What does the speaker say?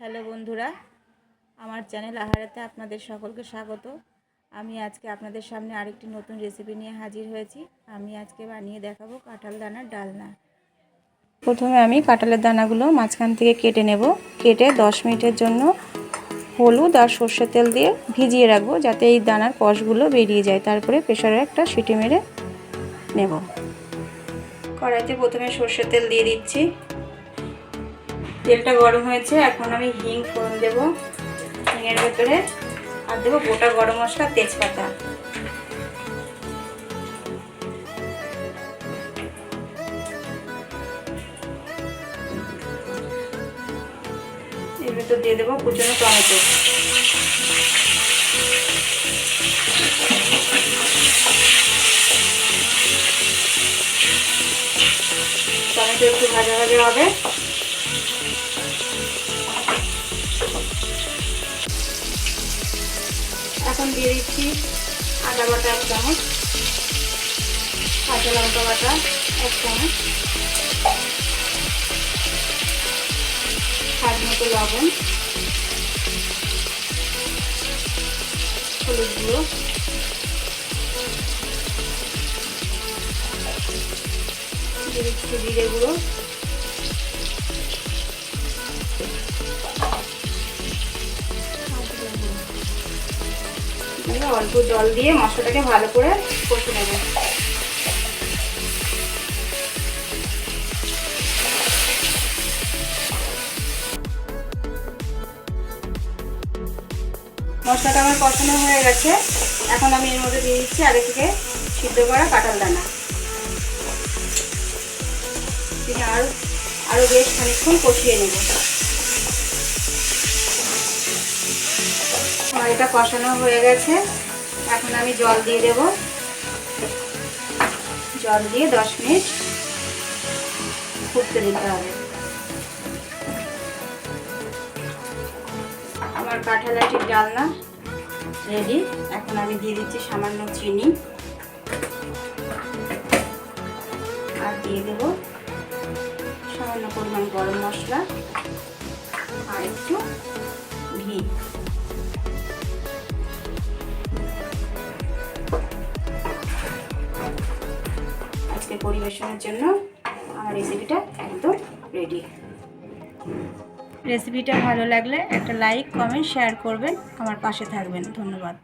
Hello বন্ধুরা, আমার channel আহারাতে আপনাদের সকলকে স্বাগত। আমি আজকে আপনাদের সামনে আরেকটি নতুন রেসিপি নিয়ে হাজির হয়েছি। আমি আজকে বানিয়ে দেখাবো কাঁঠাল দানার ডালনা। প্রথমে আমি কাঁঠালের দানাগুলো মাঝখান থেকে কেটে নেব। কেটে দশ মিনিটের জন্য হলুদ আর সর্ষের তেল দিয়ে ভিজিয়ে রাখব যাতে এই দানার কষগুলো বেরিয়ে যায়। তারপরে প্রেশারে একটা সিটি মেরে নেব। কড়াইতে প্রথমে সর্ষের তেল দিয়ে দিচ্ছি। তেলটা গরম হয়েছে, এখন আমি হিং ফোড়ন দেবো, হিঙের ভেতরে, আর দেবো গোটা গরম মশলা তেজপাতা। এর দিয়ে দেবো কুচনো টমেটো। টমেটো একটু ভাজা ভাজা হবে। এখন দিয়ে দিচ্ছি। আদা বাটা এক চামচ। কাঁচা লঙ্কা বাটা এক চামচ। স্বাদ মতো লবণ। হলুদ গুঁড়ো। দিয়ে দিচ্ছি জিরে গুঁড়ো। দিয়ে অল্প জল দিয়ে মশলাটাকে ভালো করে কষে নেব। মশলাটা আমার কষানো হয়ে গেছে। এখন আমি এর মধ্যে দিয়ে দিচ্ছি আগে থেকে সিদ্ধ করা কাঁঠাল দানা। দিয়ে আরও আরও বেশ খানিক্ষণ কষিয়ে নেব। এটা কষানো হয়ে গেছে। এখন আমি জল দিয়ে দেব। জল দিয়ে দশ মিনিট ফুটতে দিতে হবে। আমার কাঁঠালাটির ডালনা রেডি এখন আমি দিয়ে দিচ্ছি সামান্য চিনি। আর দিয়ে দেব সামান্য পরিমাণ গরম মশলা। আর একটু ঘি। পরিবেশনের জন্য আমার রেসিপিটা একদম রেডি রেসিপিটা ভালো লাগলে একটা লাইক কমেন্ট শেয়ার করবেন। আমার পাশে থাকবেন। ধন্যবাদ।